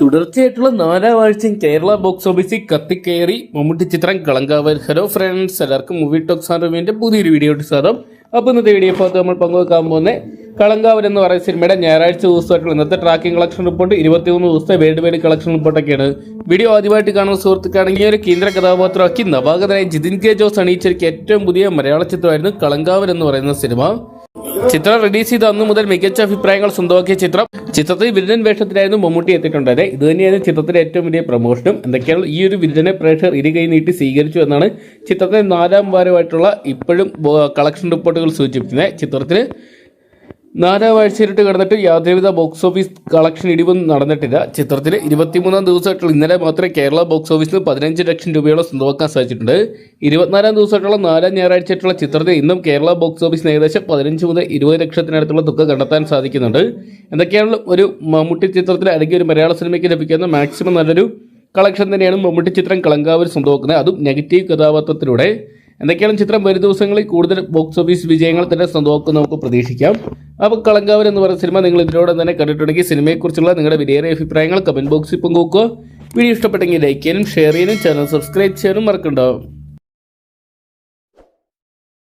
തുടർച്ചയായിട്ടുള്ള നാലാം ആഴ്ചയും കേരള ബോക്സ് ഓഫീസിൽ കത്തിക്കയറി മമ്മൂട്ടി ചിത്രം കളങ്കാവൽ. ഹലോ ഫ്രണ്ട്സ് എല്ലാവർക്കും മൂവി ടോക്സ് അറിവിന്റെ പുതിയൊരു വീഡിയോ സ്വാഗതം. അപ്പോൾ ഇന്നത്തെ വീഡിയോ ഭാഗത്ത് നമ്മൾ പങ്കുവെക്കാൻ പോകുന്ന കളങ്കാവൽ എന്ന് പറയുന്ന സിനിമയുടെ ഞായറാഴ്ച ദിവസമായിട്ടുള്ള ഇന്നത്തെ ട്രാക്കിംഗ് കളക്ഷൻ റിപ്പോർട്ട് ഇരുപത്തിമൂന്ന് ദിവസത്തെ വേൾഡ് വൈഡ് കളക്ഷൻ റിപ്പോർട്ടൊക്കെയാണ് വീഡിയോ ആദ്യമായിട്ട് കാണുന്ന സുഹൃത്തുക്കാണെങ്കിൽ ഒരു കേന്ദ്ര കഥാപാത്രമാക്കി നവാഗതനായ ജിതിൻ കെ ജോസ് അണിയിച്ചിരിക്കുന്ന ഏറ്റവും പുതിയ മലയാള ചിത്രമായിരുന്നു കളങ്കാവൽ എന്ന് പറയുന്ന സിനിമ. ചിത്രം റിലീസ് ചെയ്ത അന്നു മുതൽ മികച്ച അഭിപ്രായങ്ങൾ സ്വന്തമാക്കിയ ചിത്രം. ചിത്രത്തിൽ വില്ലൻ വേഷത്തിലായിരുന്നു മമ്മൂട്ടി എത്തിയിട്ടുണ്ടായത്. ഇത് തന്നെയായിരുന്നു ചിത്രത്തിലെ ഏറ്റവും വലിയ പ്രമോഷനും എന്തൊക്കെയാണ് ഈ ഒരു വില്ലനെ പ്രേക്ഷകർ ഇരുകൈ നീട്ടി സ്വീകരിച്ചു എന്നാണ് ചിത്രത്തിന്റെ നാലാം വാരമായിട്ടുള്ള ഇപ്പോഴും കളക്ഷൻ റിപ്പോർട്ടുകൾ സൂചിപ്പിക്കുന്നത്. ചിത്രത്തിന് നാലാം ആഴ്ചയിലിട്ട് കിടന്നിട്ട് യാതൊരുവിധ ബോക്സ് ഓഫീസ് കളക്ഷൻ ഇടിവും നടന്നിട്ടില്ല. ചിത്രത്തിന് ഇരുപത്തിമൂന്നാം ദിവസമായിട്ടുള്ള ഇന്നലെ മാത്രമേ കേരള ബോക്സ് ഓഫീസിൽ പതിനഞ്ച് ലക്ഷം രൂപയോളം സ്വന്തമാക്കാൻ സാധിച്ചിട്ടുണ്ട്. ഇരുപത്തിനാലാം ദിവസമായിട്ടുള്ള നാലാം ഞായറാഴ്ചയായിട്ടുള്ള ചിത്രത്തിന് ഇന്നും കേരള ബോക്സ് ഓഫീസിന് ഏകദേശം പതിനഞ്ച് മുതൽ ഇരുപത് ലക്ഷത്തിനടുത്തുള്ള തുക കണ്ടെത്താൻ സാധിക്കുന്നുണ്ട്. എന്തൊക്കെയാണ് ഒരു മമ്മൂട്ടി ചിത്രത്തിൽ അല്ലെങ്കിൽ ഒരു മലയാള സിനിമയ്ക്ക് ലഭിക്കുന്ന മാക്സിമം നല്ലൊരു കളക്ഷൻ തന്നെയാണ് മമ്മൂട്ടി ചിത്രം കളങ്കാവൂർ സ്വന്തമാക്കുന്നത്. അതും നെഗറ്റീവ് കഥാപാത്രത്തിലൂടെ. എന്തൊക്കെയാണ് ചിത്രം? വരും ദിവസങ്ങളിൽ കൂടുതൽ ബോക്സ് ഓഫീസ് വിജയങ്ങൾ തന്നെ സ്വന്തമാക്കും നമുക്ക് പ്രതീക്ഷിക്കാം. അപ്പോൾ കളങ്കാവൻ എന്ന് പറയുന്ന സിനിമ നിങ്ങൾ ഇതിനോടൊപ്പം തന്നെ കണ്ടിട്ടുണ്ടെങ്കിൽ സിനിമയെക്കുറിച്ചുള്ള നിങ്ങളുടെ വിലയേറിയ അഭിപ്രായങ്ങൾ കമന്റ് ബോക്സിൽ പങ്കുവെക്കുക. വീഡിയോ ഇഷ്ടപ്പെട്ടെങ്കിൽ ലൈക്ക് ചെയ്യാനും ഷെയർ ചെയ്യാനും ചാനൽ സബ്സ്ക്രൈബ് ചെയ്യാനും മറക്കണ്ടാവും